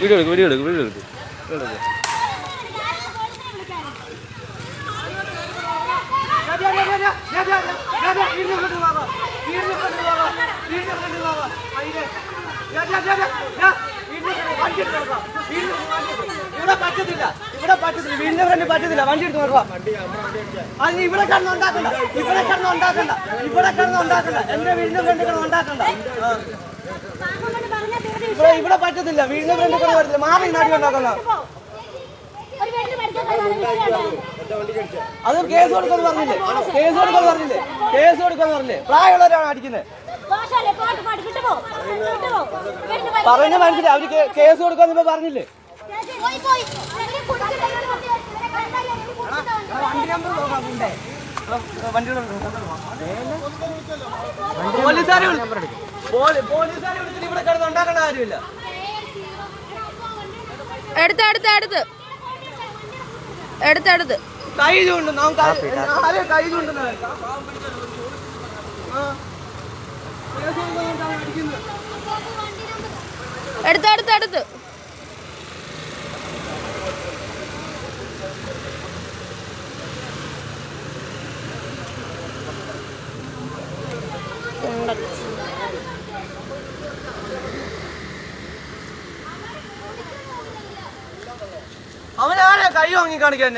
Video എടുക്കും video എടുക്കും video എടുക്കും. ഇവിടെ പറ്റത്തില്ല ഇവിടെ പറ്റത്തില്ല വീടിന്റെ പറ്റത്തില്ല വണ്ടി എടുത്ത് നോക്കുക അത് ഇവിടെ കിടന്ന് ഉണ്ടാക്കണ്ട. ഇവിടെ കിടന്ന് ഉണ്ടാക്കണ്ട. ഇവിടെ കിടന്ന് ഉണ്ടാക്കണ്ട എന്റെ വീടിന്റെ ഫ്രണ്ട് കിടന്ന് ഉണ്ടാക്കണ്ട. ഇവിടെ പറ്റത്തില്ല. വീടിന്റെ ഫ്രണ്ട് കിടന്ന് പറ്റത്തില്ല മാറി നാട്ടി ഉണ്ടാക്കണം അത് കേസ് കൊടുക്കാൻ പറഞ്ഞില്ലേ? കേസ് കൊടുക്കാൻ പറഞ്ഞില്ലേ? കേസ് കൊടുക്കാൻ പറഞ്ഞില്ലേ? പ്രായമുള്ളവരാണ് അടിക്കുന്നത്. പറഞ്ഞ മനസ്സിലായി. അവർ കേസ് കൊടുക്കാന്ന് ഇപ്പൊ പറഞ്ഞില്ലേ? പോലീസുകാരെ വിളിച്ചിട്ട് ഇവിടെ കിടന്ന് ഉണ്ടാക്കേണ്ട കാര്യമില്ല. എടുത്ത് എടുത്ത് എടുത്ത്. എടുത്ത് കൈ ചൂണ്ടും കൈ- അടിക്കുന്നത്. എടുത്ത് എടുത്ത് എടുത്ത്. അവനാരെ കൈ വാങ്ങി കാണിക്കാൻ